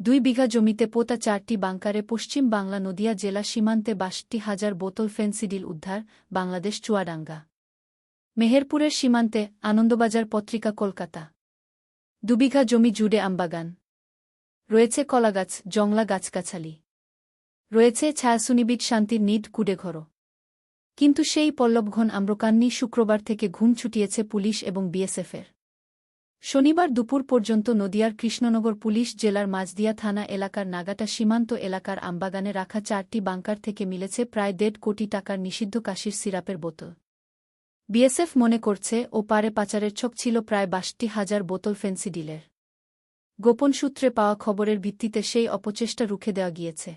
দুই বিঘা জমিতে পোতা চারটি বাংকারে পশ্চিম বাংলা নদিয়া জেলা সীমান্তে বাষট্টি হাজার বোতল ফেন্সিডিল উদ্ধার, বাংলাদেশ চুয়াডাঙ্গা। মেহেরপুরের সীমান্তে আনন্দবাজার পত্রিকা কলকাতা। দুবিঘা জমি জুড়ে আমবাগান। রয়েছে কলাগাছ, জংলা গাছগাছালি। রয়েছে ছায়াসুনিবিদ শান্তির নিড কুডেঘর কিন্তু সেই পল্লবঘন আম্রকান্নি শুক্রবার থেকে ঘুম ছুটিয়েছে পুলিশ এবং বিএসএফের। শনিবার দুপুর পর্যন্ত নদিয়ার কৃষ্ণনগর পুলিশ জেলার মাঝদিয়া থানা এলাকার নাগাটা সীমান্ত এলাকার আমবাগানে রাখা চারটি বাংকার থেকে মিলেছে প্রায় দেড় কোটি টাকার নিষিদ্ধ কাশির সিরাপের বোতল। বিএসএফ মনে করছে, ও পারে পাচারের ছক ছিল প্রায় বাষট্টি হাজার বোতল ফেন্সিডিলের। গোপন সূত্রে পাওয়া খবরের ভিত্তিতে সেই অপচেষ্টা রুখে দেওয়া গিয়েছে।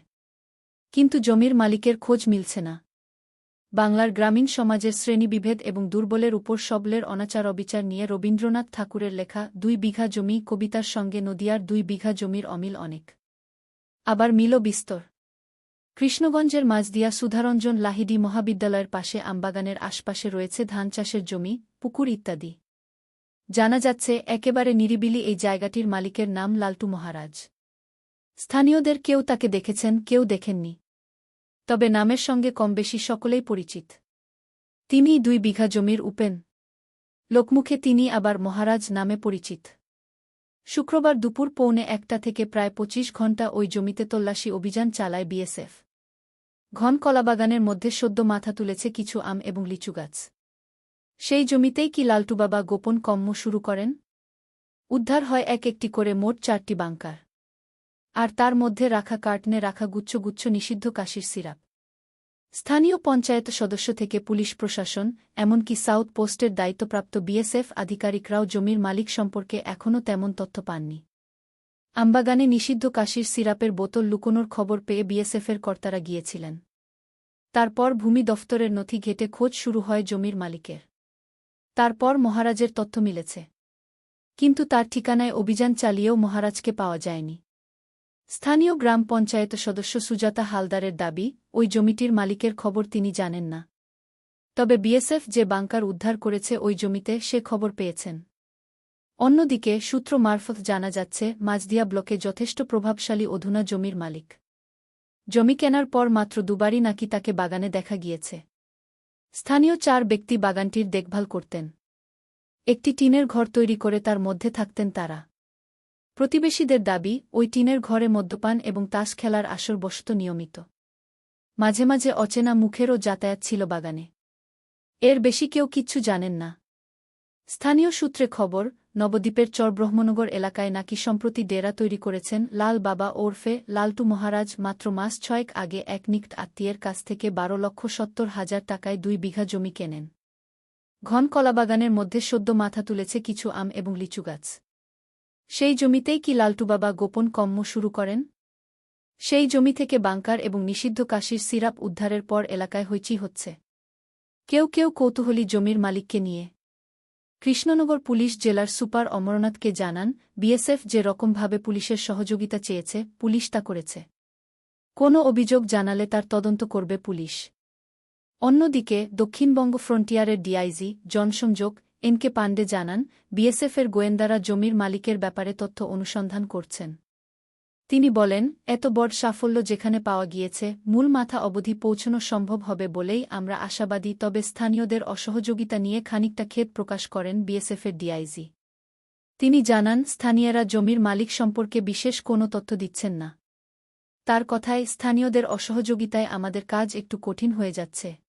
কিন্তু জমির মালিকের খোঁজ মিলছে না। বাংলার গ্রামীণ সমাজের শ্রেণীবিভেদ এবং দুর্বলের উপর সবলের অনাচার অবিচার নিয়ে রবীন্দ্রনাথ ঠাকুরের লেখা দুই বিঘা জমি কবিতার সঙ্গে নদিয়ার দুই বিঘা জমির অমিল অনেক। আবার মিল বিস্তর। কৃষ্ণগঞ্জের মাঝদিয়া সুধারঞ্জন লাহিডি মহাবিদ্যালয়ের পাশে আমবাগানের আশপাশে রয়েছে ধান চাষের জমি, পুকুর ইত্যাদি। জানা যাচ্ছে, একেবারে নিরিবিলি এই জায়গাটির মালিকের নাম লালটু মহারাজ। স্থানীয়দের কেউ তাকে দেখেছেন, কেউ দেখেননি। তবে নামের সঙ্গে কমবেশি সকলেই পরিচিত। তিনিই দুই বিঘা জমির উপেন। লোকমুখে তিনি আবার মহারাজ নামে পরিচিত। শুক্রবার দুপুর পৌনে একটা থেকে প্রায় পঁচিশ ঘণ্টা ওই জমিতে তল্লাশি অভিযান চালায় বিএসএফ। ঘন কলাবাগানের মধ্যে সদ্য মাথা তুলেছে কিছু আম এবং লিচু গাছ। সেই জমিতেই কি লালটুবাবা গোপন কম্ম শুরু করেন? উদ্ধার হয় এক একটি করে মোট চারটি বাংকার। আর তার মধ্যে রাখা কার্টনে রাখা গুচ্ছ গুচ্ছ নিষিদ্ধ কাশির সিরাপ। স্থানীয় পঞ্চায়েত সদস্য থেকে পুলিশ প্রশাসন, এমনকি সাউথ পোস্টের দায়িত্বপ্রাপ্ত বিএসএফ আধিকারিকরাও জমির মালিক সম্পর্কে এখনও তেমন তথ্য পাননি। আমবাগানে নিষিদ্ধ কাশির সিরাপের বোতল লুকোনোর খবর পেয়ে বিএসএফের কর্তারা গিয়েছিলেন। তারপর ভূমি দফতরের নথি ঘেটে খোঁজ শুরু হয় জমির মালিকের। তারপর মহারাজের তথ্য মিলেছে। কিন্তু তার ঠিকানায় অভিযান চালিয়েও মহারাজকে পাওয়া যায়নি। স্থানীয় গ্রাম পঞ্চায়েত সদস্য সুজাতা হালদারের দাবি, ওই জমিটির মালিকের খবর তিনি জানেন না। তবে বিএসএফ যে বাংকার উদ্ধার করেছে ওই জমিতে সে খবর পেয়েছেন। অন্যদিকে সূত্র মারফত জানা যাচ্ছে মাঝদিয়া ব্লকে যথেষ্ট প্রভাবশালী অধুনা জমির মালিক। জমি কেনার পর মাত্র দুবারই নাকি তাকে বাগানে দেখা গিয়েছে। স্থানীয় চার ব্যক্তি বাগানটির দেখভাল করতেন। একটি টিনের ঘর তৈরি করে তার মধ্যে থাকতেন তারা। প্রতিবেশীদের দাবি, ওই টিনের ঘরে মদ্যপান এবং তাস খেলার আসর বসত নিয়মিত। মাঝে মাঝে অচেনা মুখেরও যাতায়াত ছিল বাগানে। এর বেশি কেউ কিচ্ছু জানেন না। স্থানীয় সূত্রে খবর, নবদ্বীপের চর ব্রহ্মনগর এলাকায় নাকি সম্প্রতি ডেরা তৈরি করেছেন লাল বাবা ওরফে লালটু মহারাজ মাত্র মাস ছয়েক আগে এক নিকট আত্মীয়ের কাছ থেকে বারো লক্ষ সত্তর হাজার টাকায় দুই বিঘা জমি কেনেন। ঘন কলাবাগানের মধ্যে সদ্য মাথা তুলেছে কিছু আম এবং লিচু গাছ। সেই জমিতেই কি লালটুবাবা গোপন কম্ম শুরু করেন? সেই জমি থেকে বাংকার এবং নিষিদ্ধ কাশির সিরাপ উদ্ধারের পর এলাকায় হইচি হচ্ছে। কেউ কেউ কৌতূহলী জমির মালিককে নিয়ে। কৃষ্ণনগর পুলিশ জেলার সুপার অমরনাথকে জানান, বিএসএফ যে রকমভাবে পুলিশের সহযোগিতা চেয়েছে, পুলিশ তা করেছে। কোনো অভিযোগ জানালে তার তদন্ত করবে পুলিশ। অন্যদিকে দক্ষিণবঙ্গ ফ্রন্টিয়ারের ডিআইজি জনসংযোগ এনকে পাণ্ডে জানান, বিএসএফের গোয়েন্দারা জমির মালিকের ব্যাপারে তথ্য অনুসন্ধান করছেন। তিনি বলেন, এত বড় সাফল্য যেখানে পাওয়া গিয়েছে, মূল মাথা অবধি পৌঁছানো সম্ভব হবে বলেই আমরা আশাবাদী, তবে স্থানীয়দের অসহযোগিতা নিয়ে খানিকটা ক্ষেদ প্রকাশ করেন বিএসএফের ডিআইজি। তিনি জানান, স্থানীয়রা জমির মালিক সম্পর্কে বিশেষ কোনো তথ্য দিচ্ছেন না। তার কথায়, স্থানীয়দের অসহযোগিতায় আমাদের কাজ একটু কঠিন হয়ে যাচ্ছে।